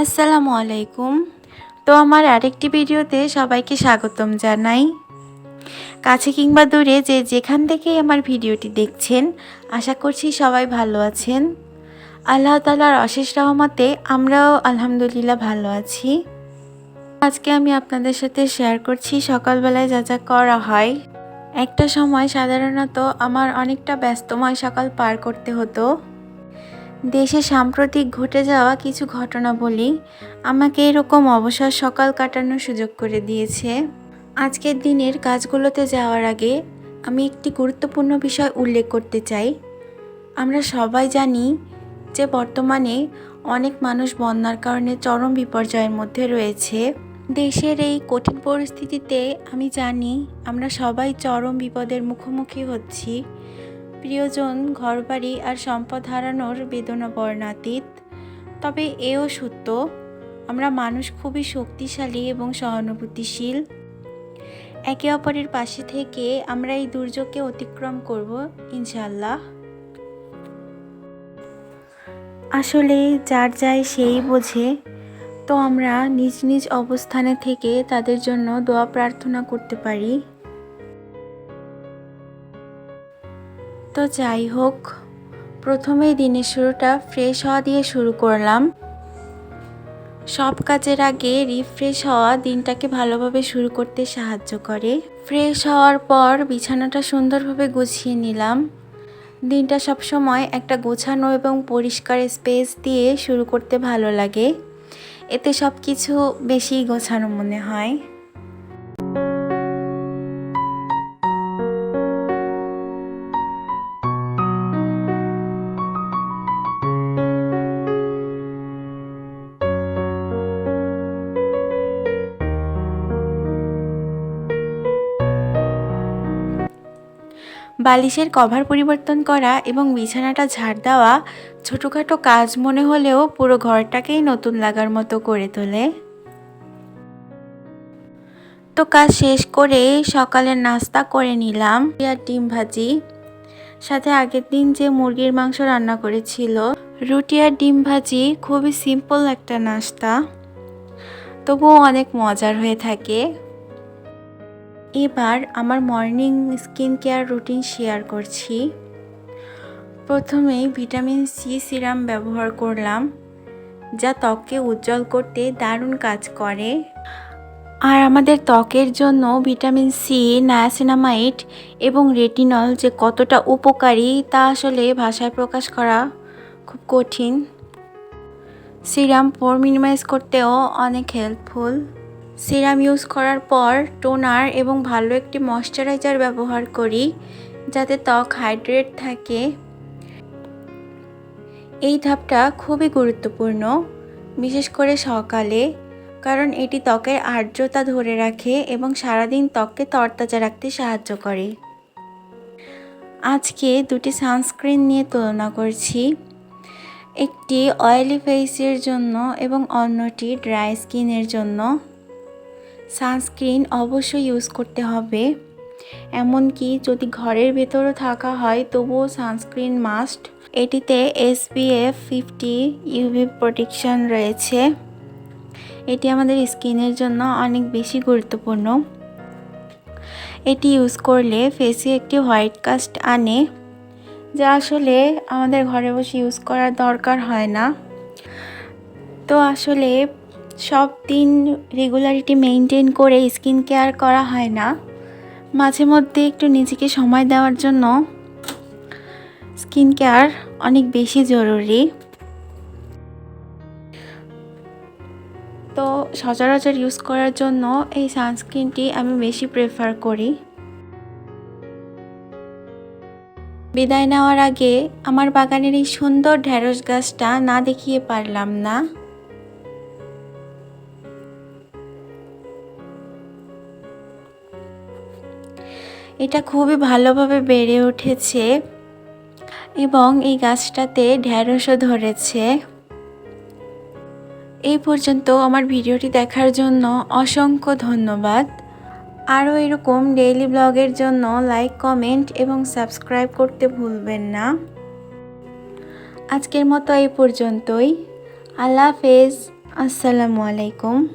আসসালামু আলাইকুম। তো আমার আরেকটি ভিডিওতে সবাইকে স্বাগতম জানাই। কাছে কিংবা দূরে যে যেখান থেকেই আমার ভিডিওটি দেখছেন, আশা করছি সবাই ভালো আছেন। আল্লাহ তালার অশেষ রহমতে আমরাও আলহামদুলিল্লাহ ভালো আছি। আজকে আমি আপনাদের সাথে শেয়ার করছি, সকালবেলায় যা যা করা হয়। একটা সময় সাধারণত আমার অনেকটা ব্যস্তময় সকাল পার করতে হতো। দেশে সাম্প্রতিক ঘটে যাওয়া কিছু ঘটনা বলি। আমাকে এরকম অবসর সকাল কাটানোর সুযোগ করে দিয়েছে। আজকের দিনের কাজগুলোতে যাওয়ার আগে আমি একটি গুরুত্বপূর্ণ বিষয় উল্লেখ করতে চাই। আমরা সবাই জানি যে বর্তমানে অনেক মানুষ বন্যার কারণে চরম বিপর্যয়ের মধ্যে রয়েছে। দেশের এই কঠিন পরিস্থিতিতে আমি জানি আমরা সবাই চরম বিপদের মুখোমুখি হচ্ছি। প্রিয়জন ঘরবাড়ি আর সম্পদ হারানোর বেদনা বর্ণাতীত। তবে এও সত্য, আমরা মানুষ খুবই শক্তিশালী এবং সহানুভূতিশীল। একে অপরের পাশে থেকে আমরা এই দুর্যোগকে অতিক্রম করব ইনশাল্লাহ আসলে যার যায় সেই বোঝে। তো আমরা নিজ নিজ অবস্থানে থেকে তাদের জন্য দোয়া প্রার্থনা করতে পারি। তো যাই হোক, প্রথমেই দিনের শুরুটা ফ্রেশ হওয়া দিয়ে শুরু করলাম। সব কাজের আগে রিফ্রেশ হওয়া দিনটাকে ভালোভাবে শুরু করতে সাহায্য করে। ফ্রেশ হওয়ার পর বিছানাটা সুন্দরভাবে গুছিয়ে নিলাম। দিনটা সবসময় একটা গোছানো এবং পরিষ্কার স্পেস দিয়ে শুরু করতে ভালো লাগে। এতে সব কিছু বেশি গোছানো মনে হয়। বালিশের কভার পরিবর্তন করা এবং বিছানাটা ঝাড় দেওয়া ছোটোখাটো কাজ মনে হলেও পুরো ঘরটাকেই নতুন লাগার মতো করে তোলে। তো কাজ শেষ করে সকালের নাস্তা করে নিলাম। আর ডিম ভাজি। সাথে আগের দিন যে মুরগির মাংস রান্না করেছিল, রুটি আর ডিম ভাজি খুবই সিম্পল একটা নাস্তা। তবুও অনেক মজার হয়ে থাকে। এবার আমার morning skin care routine share করছি। প্রথমেই ভিটামিন সি সিরাম ব্যবহার করলাম, যা ত্বককে উজ্জ্বল করতে দারুণ কাজ করে। আর আমাদের ত্বকের জন্য ভিটামিন সি নায়াসিনামাইড এবং রেটিনল যে কতটা উপকারী তা আসলে ভাষায় প্রকাশ করা খুব কঠিন। সিরাম পোর মিনিমাইজ করতেও অনেক হেল্পফুল সিরাম ইউজ করার পর টোনার এবং ভালো একটি ময়শ্চারাইজার ব্যবহার করি, যাতে ত্বক হাইড্রেট থাকে। এই ধাপটা খুবই গুরুত্বপূর্ণ, বিশেষ করে সকালে, কারণ এটি ত্বকের আর্দ্রতা ধরে রাখে এবং সারাদিন ত্বককে তরতাজা রাখতে সাহায্য করে। আজকে দুটি সানস্ক্রিন নিয়ে তুলনা করছি। একটি অয়েলি ফেসের জন্য এবং অন্যটি ড্রাই স্কিনের জন্য। সানস্ক্রিন অবশ্যই ইউজ করতে হবে। এমনকি যদি ঘরের ভেতরও থাকা হয়, তবুও সানস্ক্রিন মাস্ট। এটিতে এসপিএফ ফিফটি ইউভি প্রোটেকশন রয়েছে। এটি আমাদের স্কিনের জন্য অনেক বেশি গুরুত্বপূর্ণ। এটি ইউজ করলে ফেসে একটি হোয়াইট কাস্ট আনে, যা আসলে আমাদের ঘরে বসে ইউজ করার দরকার হয় না। তো আসলে সব দিন রেগুলারিটি মেনটেন করে স্কিন কেয়ার করা হয় না। মাঝে মধ্যে একটু নিজেকে সময় দেওয়ার জন্য স্কিন কেয়ার অনেক বেশি জরুরি। তো সচরাচর ইউজ করার জন্য এই সানস্ক্রিনটি আমি বেশি প্রেফার করি। বিদায় নেওয়ার আগে আমার বাগানের এই সুন্দর ঢ্যাঁড়স গাছটা না দেখিয়ে পারলাম না। এটা খুবই ভালোভাবে বেড়ে উঠেছে এবং এই গাছটাতে ঢ্যাঁড়সও ধরেছে। এই পর্যন্ত আমার ভিডিওটি দেখার জন্য অসংখ্য ধন্যবাদ। আরও এরকম ডেইলি ব্লগের জন্য লাইক কমেন্ট এবং সাবস্ক্রাইব করতে ভুলবেন না। আজকের মতো এই পর্যন্তই। আল্লাহ হাফেজ। আসসালামু আলাইকুম।